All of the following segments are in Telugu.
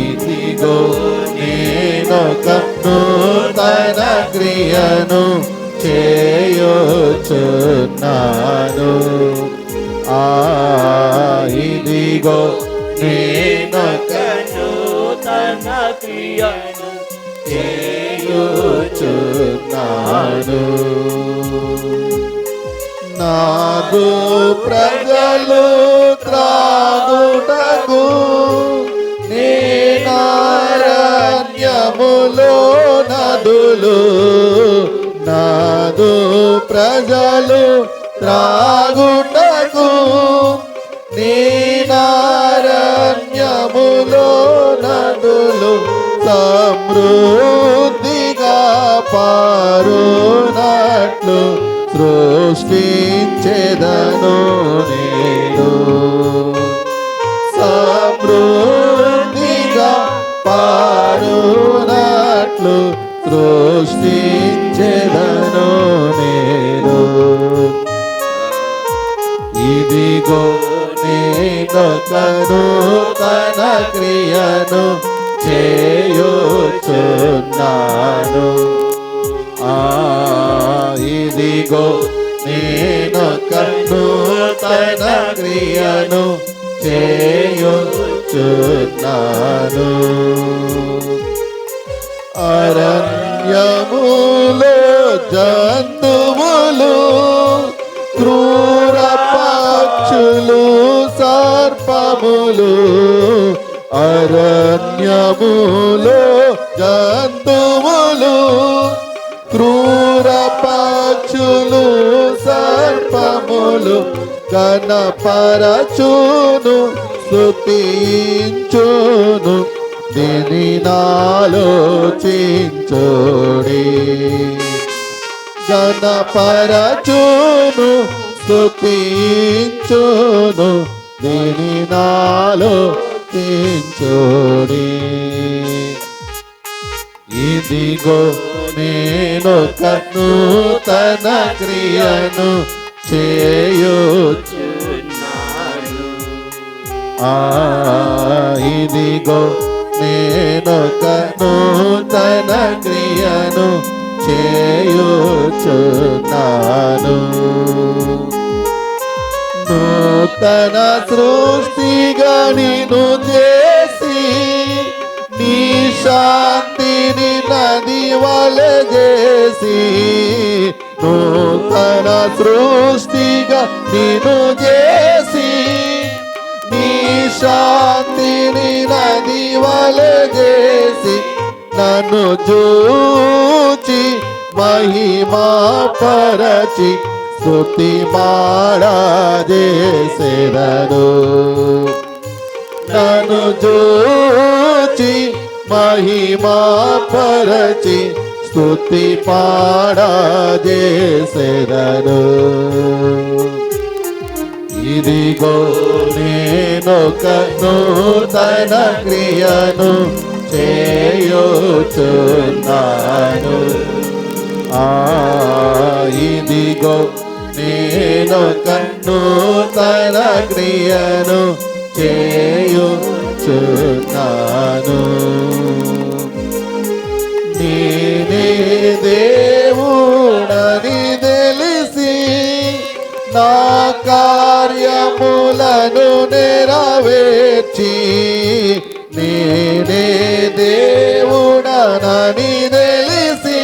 ఇదిగో నేనొక నూతన క్రియను చేయుచున్నాను. ఆ ఇదిగో నేనొక నూతన క్రియను చేయుచున్నాను. నాగు ప్రజలు త్రాగుట ప్రజలు త్రాగుటకు నీనారణ్యములో నదులు సమృద్ధిగా పారునట్లు సృష్టించెదను నేను. సమృద్ధిగా పారునట్లు సృష్టించెదను ఇదిగో నేనొకను తన క్రియను చేయుచున్నాను. ఆ ఇదిగో నేనొకను తన క్రియను చేయుచున్నాను. అరణ్యములో జంతువులు సర్పములు అరణ్యములు జంతువులు క్రూర పక్షులు సర్పములు కనపరచును స్తుతించును దీని నాలోచించుడి. గణపరచును స్తుతించును దీని నాలోచించుడి ఇదిగో నేను తన క్రియను చేయుచు ఆ ఇదిగో నేనొక నూతన క్రియను చేయుచున్నాను. తన సృష్టిగా నేను చేసి నీ శాంతిని నది వలె చేసి నూతన సృష్టిగా నేను చేసి నీ శాంతిని నది వలె చేసి నన్ను చూచి మహిమా పరచి స్తుతి మాడా నను జోచి మహిమా పరచి స్తుతి పాడా ఇదిగో నేనొక నూతన క్రియను చేయుచున్నాను ఆ నేను కన్ను తన క్రియను చేయుచున్నాను. నేనే దేవుడని తెలిసి నా కార్యములను నెరవేర్చి నేనే దేవుడనని తెలిసి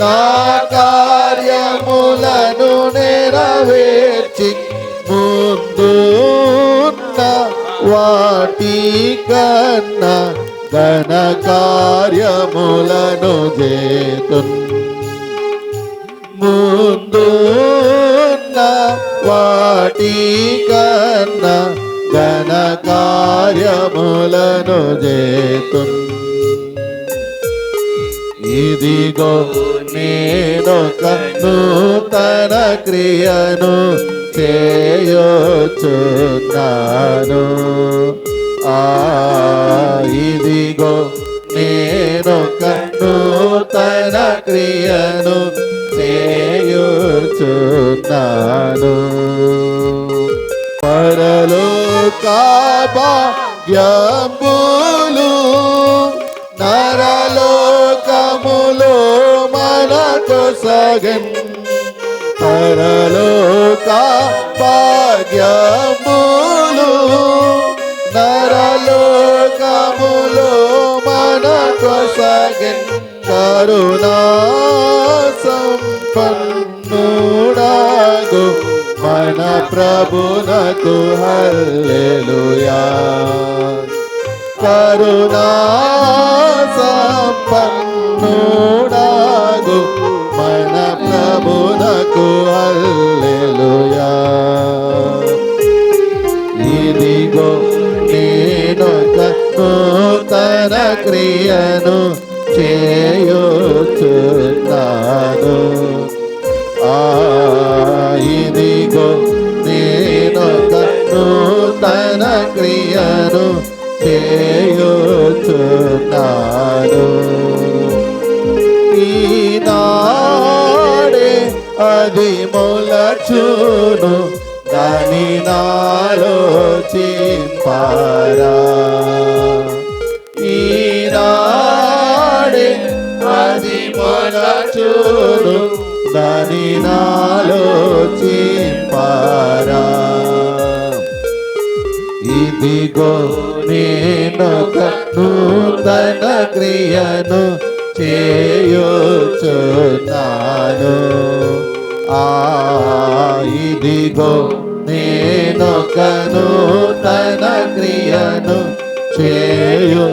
నా వాటి కన్నా ఘన కార్యములను చేతు ముందున్న వాటి కన్నా ఘన కార్యములను చేతు ఇదిగో నేనొక నూతన క్రియను చేయుచున్నాను. క్రియను చేయుచున్నాను పరలోక భాగ్యములు నరలోకములో మనకు సగం. పరలోక సంపన్నుడాగు మన ప్రభునకు. హల్లెలూయా. కరుణా సంపన్నుడాగు మన ప్రభునకు. హల్లెలూయా. ఇదిగో నేనొక నూతన క్రియను క్రియను చేయుచున్నాను. ఈనాడే అది మొలచును దాని నాలో చింపారా ఈనాడే అది మొలచును దాని నా కొరకు నేనొక నూతన క్రియను చేయుచున్నాను. ఆ ఇదిగో నేనొక నూతన క్రియను చేయుచున్నాను.